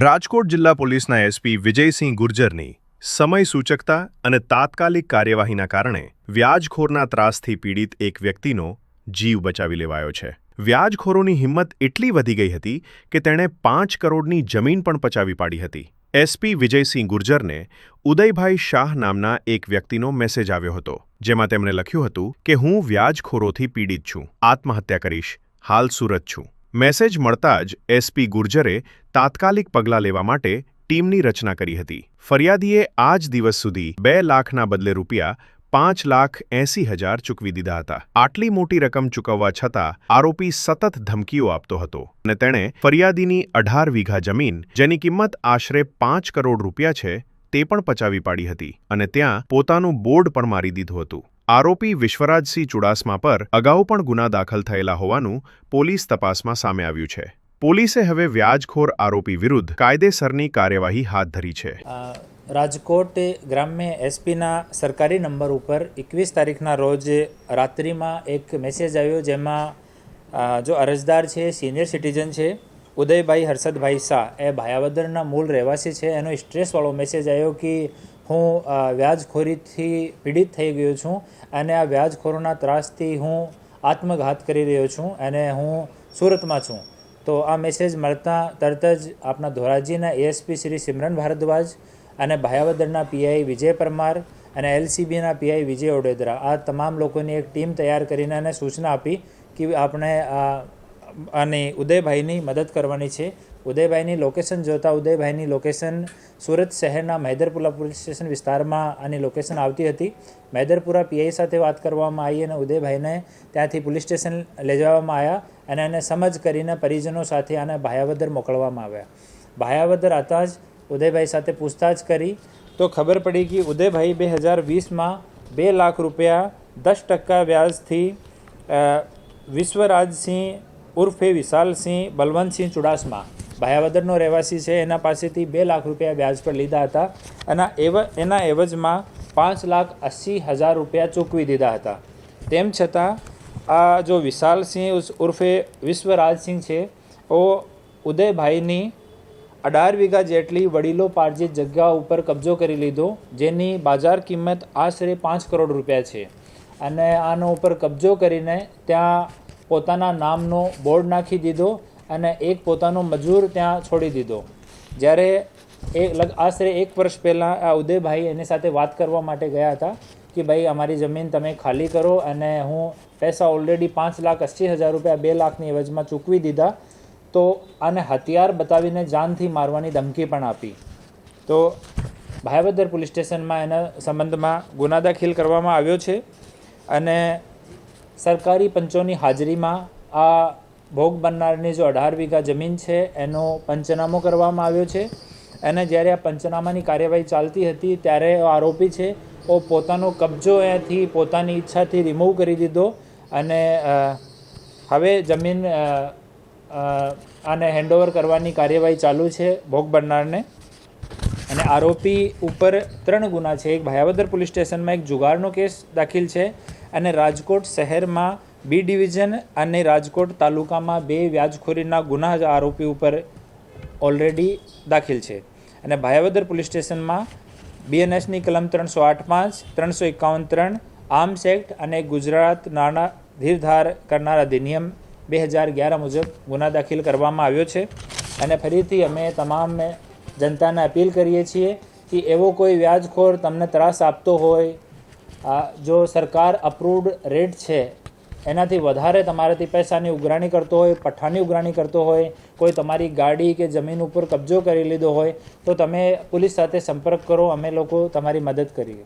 રાજકોટ જિલ્લા પોલીસના એસપી વિજયસિંહ ગુર્જરની સમય સૂચકતા અને તાત્કાલિક કાર્યવાહીના કારણે વ્યાજખોરના ત્રાસથી પીડિત એક વ્યક્તિનો જીવ બચાવી લેવાયો છે. વ્યાજખોરોની હિંમત એટલી વધી ગઈ હતી કે તેણે પાંચ કરોડની જમીન પણ પચાવી પાડી હતી. એસપી વિજયસિંહ ગુર્જરને ઉદયભાઈ શાહ નામના એક વ્યક્તિનો મેસેજ આવ્યો હતો, જેમાં તેમણે લખ્યું હતું કે હું વ્યાજખોરોથી પીડિત છું, આત્મહત્યા કરીશ, હાલ સુરત છું. મેસેજ મળતા જ એસપી ગુર્જરે તાત્કાલિક પગલાં લેવા માટે ટીમની રચના કરી હતી. ફરિયાદીએ આ જ દિવસ સુધી બે લાખના બદલે રૂપિયા પાંચ લાખ એંસી હજાર ચૂકવી દીધા હતા. આટલી મોટી રકમ ચૂકવવા છતાં આરોપી સતત ધમકીઓ આપતો હતો અને તેણે ફરિયાદીની અઢાર વીઘા જમીન, જેની કિંમત આશરે પાંચ કરોડ રૂપિયા છે, તે પણ પચાવી પાડી હતી અને ત્યાં પોતાનું બોર્ડ પણ મારી દીધું હતું. આરોપી વિશ્વરાજસિંહ ચુડાસમા પર અગાઉ પણ ગુના દાખલ થયેલા હોવાનું પોલીસ તપાસમાં સામે આવ્યું છે. પોલીસે હવે વ્યાજખોર આરોપી વિરુદ્ધ કાયદેસરની કાર્યવાહી હાથ ધરી છે. રાજકોટ ગ્રામ્ય એસપીના સરકારી નંબર ઉપર એકવીસ તારીખના રોજ રાત્રિમાં એક મેસેજ આવ્યો જેમાં જો અરજદાર છે, સિનિયર સિટીઝન છે, ઉદયભાઈ હર્ષદભાઈ શાહ, એ ભાયાવદરના મૂળ રહેવાસી છે, એનો સ્ટ્રેસવાળો મેસેજ આવ્યો કે હું વ્યાજખોરીથી પીડિત થઈ ગયો છું અને આ વ્યાજખોરોના ત્રાસથી હું આત્મઘાત કરી રહ્યો છું અને હું સુરતમાં છું. તો આ મેસેજ મળતા તરત જ આપણા ધોરાજીના એએસપી શ્રી સિમરન ભારદ્વાજ અને ભાયાવદરના પીઆઈ વિજય પરમાર અને એલસીબીના પીઆઈ વિજય ઓડેદરા આ તમામ લોકોની એક ટીમ તૈયાર કરીને એને સૂચના આપી કે આપણે આ આની ઉદયભાઈની મદદ કરવાની છે. ઉદયભાઈની લોકેશન જોતા ઉદયભાઈની લોકેશન સુરત શહેરના મહેદરપુરા પોલીસ સ્ટેશન વિસ્તારમાં આની લોકેશન આવતી હતી. મહેદરપુરા પીઆઈ સાથે વાત કરવામાં આવી અને ઉદયભાઈને ત્યાંથી પોલીસ સ્ટેશન લઈ જવામાં આવ્યા અને એને સમજ કરીને પરિજનો સાથે આને ભાયાવદર મોકલવામાં આવ્યા. ભાયાવદર આવતા જ ઉદયભાઈ સાથે પૂછતાછ કરી. તો ખબર પડી કે ઉદયભાઈ બે હજાર વીસમાં બે લાખ રૂપિયા દસ ટકા વ્યાજથી વિશ્વરાજસિંહ ઉર્ફે વિશાલસિંહ બલવંતસિંહ ચુડાસમા. ભાયાવદરનો રહેવાસી છે. એના પાસેથી બે લાખ રૂપિયા વ્યાજ પર લીધા હતા અને એવ, એના એવજમાં પાંચ લાખ અસી હજાર રૂપિયા ચૂકવી દીધા હતા. તેમ છતાં, આ જો વિશાલસિંહ ઉર્ફે વિશ્વરાજસિંહ છે, ઓ ઉદયભાઈની અઢાર વીઘા જેટલી વડીલો પાર્જિત જગ્યા ઉપર કબજો કરી લીધો, જેની બાજાર કિંમત આશરે પાંચ કરોડ રૂપિયા છે. અને આનો ઉપર કબજો કરીને ત્યાં પોતાના નામનો બોર્ડ નાખી દીધો અને એક પોતાનો મજૂર ત્યાં છોડી દીધો. જ્યારે એ આશરે એક વર્ષ પહેલાં આ ઉદયભાઈ એની સાથે વાત કરવા માટે ગયા હતા કે ભાઈ, અમારી જમીન તમે ખાલી કરો અને હું પૈસા ઓલરેડી પાંચ લાખ અસી હજાર રૂપિયા બે લાખની એવજમાં ચૂકવી દીધા. તો આને હથિયાર બતાવીને જાનથી મારવાની ધમકી પણ આપી. તો ભાયાવદર પોલીસ સ્ટેશનમાં એના સંબંધમાં ગુના દાખલ કરવામાં આવ્યો છે અને સરકારી પંચોની હાજરીમાં આ ભોગ બનનારની જો અઢાર વીઘા જમીન છે, એનો પંચનામો કરવામાં આવ્યો છે. અને જ્યારે આ પંચનામાની કાર્યવાહી ચાલતી હતી, ત્યારે આરોપી છે, ઓ પોતાનો કબજો અહીંયાથી પોતાની ઈચ્છાથી રિમૂવ કરી દીધો અને હવે જમીન આને હેન્ડઓવર કરવાની કાર્યવાહી ચાલુ છે ભોગ બનનારને. અને આરોપી ઉપર ત્રણ ગુના છે. એક ભાયાવદર પોલીસ સ્ટેશનમાં એક જુગારનો કેસ દાખલ છે. અને રાજકોટ શહેરમાં બી ડિવિઝન અને રાજકોટ તાલુકામાં બે વ્યાજખોરીના ગુના આરોપી ઉપર ઓલરેડી દાખલ છે. અને ભાયાવદર પોલીસ સ્ટેશનમાં બીએનએસની કલમ ત્રણસો આઠ પાંચ, ત્રણસો એકાવન ત્રણ, આર્મ્સ એક્ટ અને ગુજરાત નાણાં ધીરધાર કરનાર અધિનિયમ બે હજાર અગિયાર મુજબ ગુના દાખલ કરવામાં આવ્યો છે. અને ફરીથી અમે તમામ જનતાને અપીલ કરીએ છીએ કે એવો કોઈ વ્યાજખોર તમને ત્રાસ આપતો હોય જો સરકાર અપ્રૂવડ રેટ છે, એનાથી વધારે તમારાથી પૈસાની ઉઘરાણી કરતો હોય પઠ્ઠાની ઉઘરાણી કરતો હોય, કોઈ તમારી ગાડી કે જમીન ઉપર કબજો કરી લીધો હોય, તો તમે પોલીસ સાથે સંપર્ક કરો, અમે લોકો તમારી મદદ કરીએ.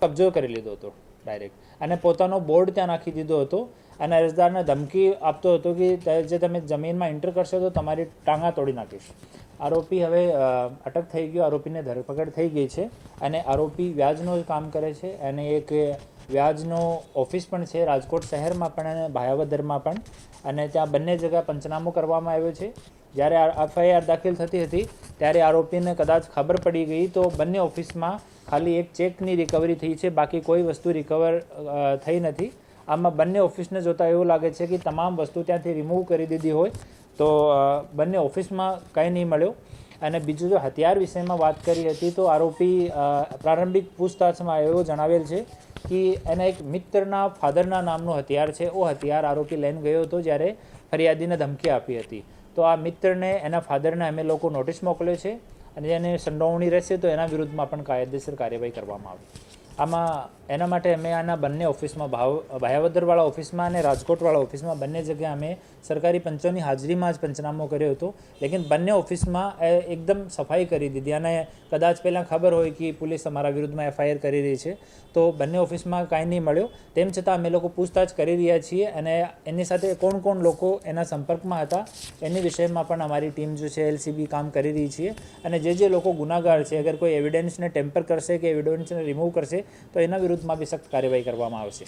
કબજો કરી લીધો હતો ડાયરેક્ટ અને પોતાનો બોર્ડ ત્યાં નાખી દીધો હતો, અને અરજદારને ધમકી આપતો હતો કે જે તમે જમીનમાં એન્ટર કરશો તો તમારી ટાંગા તોડી નાખીશ. આરોપી હવે અટક થઈ ગયો, આરોપીને ધરપકડ થઈ ગઈ છે અને આરોપી વ્યાજનો કામ કરે છે અને એક વ્યાજનો ઓફિસ પણ છે, રાજકોટ શહેરમાં પણ અને ભાયાવદરમાં પણ અને ત્યાં બંને જગ્યા પંચનામો કરવામાં આવ્યો છે. જ્યારે એફઆઈઆર દાખલ થતી હતી, ત્યારે આરોપીને કદાચ ખબર પડી ગઈ તો બંને ઓફિસમાં ખાલી એક ચેકની રિકવરી થઈ છે, બાકી કોઈ વસ્તુ રિકવર થઈ નથી. આમાં બંને ઓફિસને જોતાં એવું લાગે છે કે તમામ વસ્તુ ત્યાંથી રિમૂવ કરી દીધી હોય તો બંને ઓફિસમાં કંઈ નહીં મળ્યો. અને બીજું જો હથિયાર વિષયમાં વાત કરી હતી, તો આરોપી પ્રારંભિક પૂછતાછમાં એવો જણાવેલ છે કે એના એક મિત્રના ફાધરના નામનું હથિયાર છે. એ હથિયાર આરોપી લઈને ગયો હતો જ્યારે ફરિયાદીને ધમકી આપી હતી. તો આ મિત્રને, એના ફાધરને અમે લોકો નોટિસ મોકલ્યો છે અને જેને સંડોવણી રહેશે તો એના વિરુદ્ધમાં પણ કાયદેસર કાર્યવાહી કરવામાં આવે આમાં એના માટે અમે આના બંને ઓફિસમાં ભાવ ભાયાવદરવાળા ઓફિસમાં અને રાજકોટવાળા ઓફિસમાં બંને જગ્યાએ અમે સરકારી પંચોની હાજરીમાં જ પંચનામો કર્યો હતો. લેકિન બંને ઓફિસમાં એકદમ સફાઈ કરી દીધી. અને કદાચ પહેલાં ખબર હોય કે પોલીસ અમારા વિરુદ્ધમાં એફઆઈઆર કરી રહી છે, તો બંને ઓફિસમાં કાંઈ નહીં મળ્યો. તેમ છતાં અમે લોકો પૂછતાછ કરી રહ્યા છીએ અને એની સાથે કોણ કોણ લોકો એના સંપર્કમાં હતા, એની વિષયમાં પણ અમારી ટીમ જો છે, એલસીબી કામ કરી રહી છીએ અને જે જે લોકો ગુનાગાર છે, અગર કોઈ એવિડન્સને ટેમ્પર કરશે કે એવિડન્સને રિમૂવ કરશે તો એના વિરુદ્ધમાં બી સખ્ત કાર્યવાહી કરવામાં આવશે.